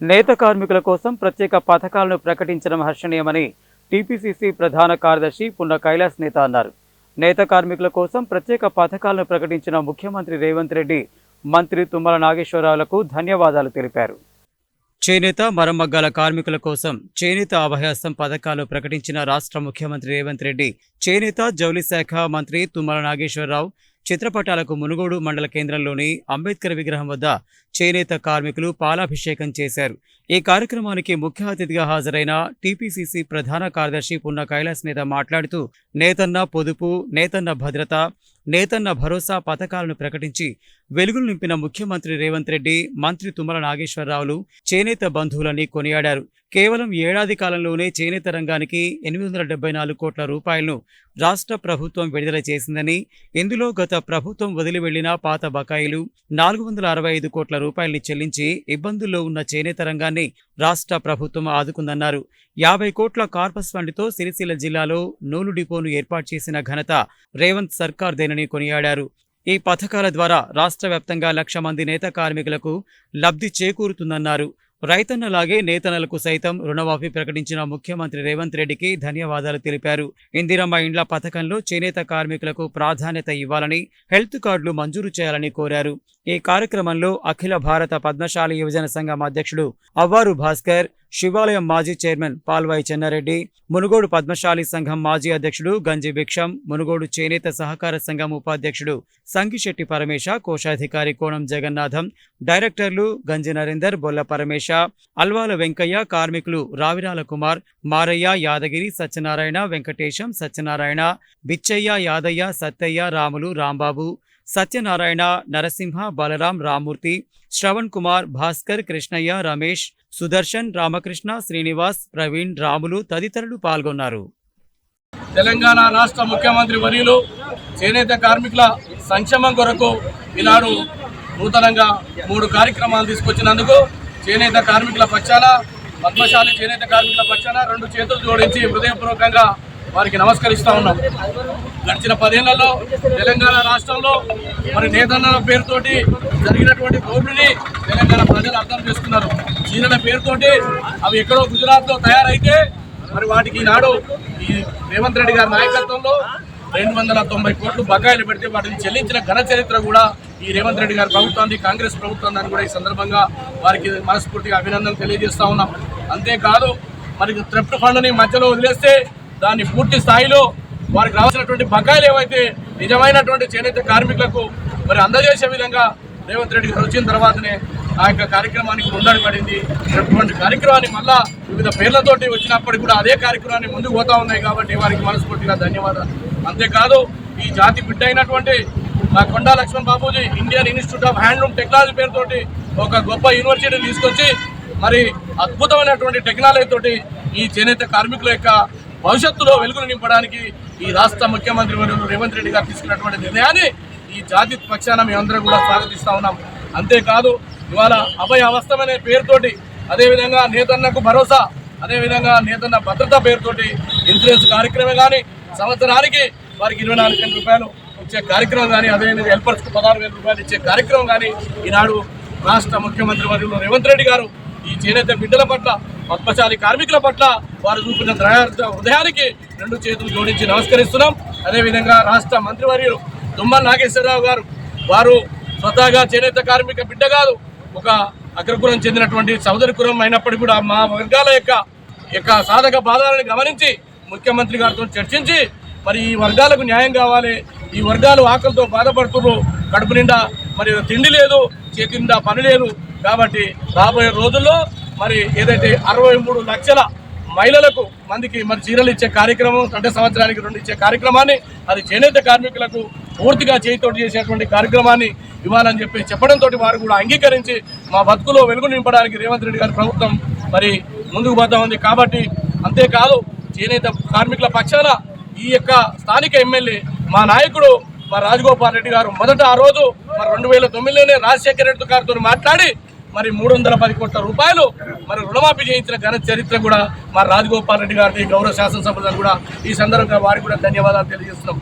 నేత కార్మికుల కోసం ప్రత్యేక పథకాలను ప్రకటించడం హర్షణీయమని టీపీసీసీ ప్రధాన కార్యదర్శి పున్న కైలాస్ నేత అన్నారు. నేత కార్మికుల కోసం ప్రత్యేక పథకాలను ప్రకటించిన ముఖ్యమంత్రి రేవంత్ రెడ్డి మంత్రి తుమ్మల నాగేశ్వరరావులకు ధన్యవాదాలు తెలిపారు. చేనేత మరమ్మగ్గాల కార్మికుల కోసం చేనేత అభయాసం పథకాలు ప్రకటించిన రాష్ట్ర ముఖ్యమంత్రి రేవంత్ రెడ్డి చేనేత జౌళి శాఖ మంత్రి తుమ్మల నాగేశ్వరరావు చిత్రపటాలకు మునుగోడు మండల కేంద్రంలోని అంబేద్కర్ విగ్రహం వద్ద చేనేత కార్మికులు పాలాభిషేకం చేశారు. ఈ కార్యక్రమానికి ముఖ్య అతిథిగా హాజరైన టీపీసీసీ ప్రధాన కార్యదర్శి పున్న కైలాస్ నేత మాట్లాడుతూ నేతన్న పొదుపు నేతన్న భద్రత నేతన్న భరోసా పథకాలను ప్రకటించి వెలుగులు నింపిన ముఖ్యమంత్రి రేవంత్ రెడ్డి మంత్రి తుమ్మల నాగేశ్వరరావులు చేనేత బంధువులని కొనియాడారు. కేవలం ఏడాది కాలంలోనే చేనేత రంగానికి ఎనిమిది వందల డెబ్బై నాలుగు కోట్ల రూపాయలను రాష్ట్ర ప్రభుత్వం విడుదల చేసిందని ఇందులో గత ప్రభుత్వం వదిలి వెళ్ళిన పాత బకాయిలు నాలుగు వందల అరవై ఐదు కోట్ల రూపాయల్ని చెల్లించి ఇబ్బందుల్లో ఉన్న చేనేత రంగాన్ని రాష్ట్ర ప్రభుత్వం ఆదుకుందన్నారు. యాభై కోట్ల కార్పస్ ఫండ్తో సిరిసిల్ల జిల్లాలో నూలు డిపోను ఏర్పాటు చేసిన ఘనత రేవంత్ సర్కార్దేనని కొనియాడారు. ఈ పథకాల ద్వారా రాష్ట్ర వ్యాప్తంగా లక్ష మంది నేత కార్మికులకు లబ్ధి చేకూరుతుందన్నారు. రైతన్నలాగే నేతన్నలకు సైతం రుణమాఫీ ప్రకటించిన ముఖ్యమంత్రి రేవంత్ రెడ్డికి ధన్యవాదాలు తెలిపారు. ఇందిరమ్మ ఇండ్ల పథకంలో చేనేత కార్మికులకు ప్రాధాన్యత ఇవ్వాలని హెల్త్ కార్డులు మంజూరు చేయాలని కోరారు. ఈ కార్యక్రమంలో అఖిల భారత పద్మశాలి యువజన సంఘం అధ్యక్షుడు అవ్వారు భాస్కర్ శివాలయం మాజీ చైర్మన్ పాల్వాయి చెన్నారెడ్డి మునుగోడు పద్మశాలి సంఘం మాజీ అధ్యక్షుడు గంజి భిక్షం మునుగోడు చేనేత సహకార సంఘం ఉపాధ్యక్షుడు సంగిశెట్టి పరమేశ కోశాధికారి కోణం జగన్నాథం డైరెక్టర్లు గంజి నరేందర్ బొల్ల పరమేశ అల్వాల వెంకయ్య కార్మికులు రావిరాల కుమార్ మారయ్య యాదగిరి సత్యనారాయణ వెంకటేశం సత్యనారాయణ బిచ్చయ్య యాదయ్య సత్తయ్య రాములు రాంబాబు సత్యనారాయణ నరసింహ బలరాం రామూర్తి శ్రవణ్ కుమార్ భాస్కర్ కృష్ణయ్య రమేష్ సుదర్శన్ రామకృష్ణ శ్రీనివాస్ ప్రవీణ్ రాములు తదితరులు పాల్గొన్నారు. తెలంగాణ రాష్ట్ర ముఖ్యమంత్రి వర్యులు చేనేత కార్మికుల సంక్షేమం కొరకు ఈనాడు నూతనంగా మూడు కార్యక్రమాలు తీసుకొచ్చినందుకు చేనేత కార్మికుల పక్షాన పద్మశాలి చేనేత కార్మికుల పక్షాన రెండు చేతులు జోడించి హృదయపూర్వకంగా వారికి నమస్కరిస్తా ఉన్నాం. గడిచిన పదేళ్ళలో తెలంగాణ రాష్ట్రంలో మరి నేతన్నల పేరుతోటి జరిగినటువంటి దోపిడీని తెలంగాణ ప్రజలు అర్థం చేసుకున్నారు. చీరల పేరుతోటి అవి ఎక్కడో గుజరాత్లో తయారైతే మరి వాటికి ఈనాడు ఈ రేవంత్ రెడ్డి గారి నాయకత్వంలో రెండు వందల తొంభై కోట్లు బకాయిలు పెడితే వాటిని చెల్లించిన ఘన చరిత్ర కూడా ఈ రేవంత్ రెడ్డి గారి ప్రభుత్వాన్ని కాంగ్రెస్ ప్రభుత్వం కూడా ఈ సందర్భంగా వారికి మనస్ఫూర్తిగా అభినందనలు తెలియజేస్తా ఉన్నాం. అంతేకాదు మరి థ్రెఫ్ట్ ఫండ్ని మధ్యలో వదిలేస్తే దాన్ని పూర్తి స్థాయిలో వారికి రావాల్సినటువంటి బకాయిలు ఏవైతే నిజమైనటువంటి చేనేత కార్మికులకు మరి అందజేసే విధంగా రేవంత్ రెడ్డి గారు వచ్చిన తర్వాతనే ఆ యొక్క కార్యక్రమానికి ముందడి పడింది. ఇటువంటి కార్యక్రమాన్ని మళ్ళా వివిధ పేర్లతోటి వచ్చినప్పటికీ కూడా అదే కార్యక్రమాన్ని ముందుకు పోతా ఉన్నాయి కాబట్టి వారికి మనస్ఫూర్తిగా ధన్యవాదాలు. అంతేకాదు ఈ జాతి బిడ్డ అయినటువంటి మా Konda Laxman Bapuji Indian institute of handloom technology పేరుతోటి ఒక గొప్ప యూనివర్సిటీని తీసుకొచ్చి మరి అద్భుతమైనటువంటి టెక్నాలజీ తోటి ఈ చేనేత కార్మికుల యొక్క భవిష్యత్తులో వెలుగులు నింపడానికి ఈ రాష్ట్ర ముఖ్యమంత్రి వర్యులు రేవంత్ రెడ్డి గారు తీసుకున్నటువంటి నిర్ణయాన్ని ఈ జాతి పక్షాన మేమందరం కూడా స్వాగతిస్తా ఉన్నాం. అంతేకాదు ఇవాళ అభయ అవస్థమనే పేరుతోటి అదేవిధంగా నేతన్నకు భరోసా అదేవిధంగా నేతన్న భద్రత పేరుతోటి ఇన్సూరెన్స్ కార్యక్రమం కానీ సంవత్సరానికి వారికి ఇరవై నాలుగు వేల రూపాయలు ఇచ్చే కార్యక్రమం కానీ అదేవిధంగా హెల్పర్స్కి పదహారు వేల రూపాయలు ఇచ్చే కార్యక్రమం కానీ ఈనాడు రాష్ట్ర ముఖ్యమంత్రి వర్యులు రేవంత్ రెడ్డి గారు ఈ చేనేత బిడ్డల పట్ల పద్మశాలి కార్మికుల పట్ల వారు చూపిన హృదయానికి రెండు చేతులు జోడించి నమస్కరిస్తున్నాం. అదేవిధంగా రాష్ట్ర మంత్రివర్యులు దుమ్మల నాగేశ్వరరావు గారు వారు స్వతహాగా చేనేత కార్మిక బిడ్డ కాదు ఒక అగ్రకులం చెందినటువంటి సోదరి కులం అయినప్పటికీ కూడా మా వర్గాల యొక్క యొక్క సాధక బాధలను గమనించి ముఖ్యమంత్రి గారితో చర్చించి మరి ఈ వర్గాలకు న్యాయం కావాలి ఈ వర్గాలు ఆకలితో బాధపడుతున్నారు కడుపు నిండా మరి తిండి లేదు చేతి నిండా పని లేదు కాబట్టి రాబోయే రోజుల్లో మరి ఏదైతే అరవై మూడు లక్షల మహిళలకు మందికి మరి చీరలు ఇచ్చే కార్యక్రమం అంటే సంవత్సరానికి రెండు ఇచ్చే కార్యక్రమాన్ని అది చేనేత కార్మికులకు పూర్తిగా చేయితోటి చేసేటువంటి కార్యక్రమాన్ని ఇవ్వాలని చెప్పి చెప్పడంతో వారు కూడా అంగీకరించి మా బతుకులో వెలుగు నింపడానికి రేవంత్ రెడ్డి గారి ప్రభుత్వం మరి ముందుకు పోతా ఉంది. కాబట్టి అంతేకాదు చేనేత కార్మికుల పక్షాన ఈ యొక్క స్థానిక ఎమ్మెల్యే మా నాయకుడు మా రాజగోపాల్ రెడ్డి గారు మొదట ఆ రోజు మరి రెండు వేల తొమ్మిదిలోనే రాజశేఖర రెడ్డి గారితో మాట్లాడి మరి మూడు వందల పది కోట్ల రూపాయలు మరి రుణమాఫీ చేయించిన ఘన చరిత్ర కూడా మరి రాజగోపాల్ రెడ్డి గారిని గౌరవ శాసనసభ్యులను కూడా ఈ సందర్భంగా వారికి కూడా ధన్యవాదాలు తెలియజేస్తున్నాం.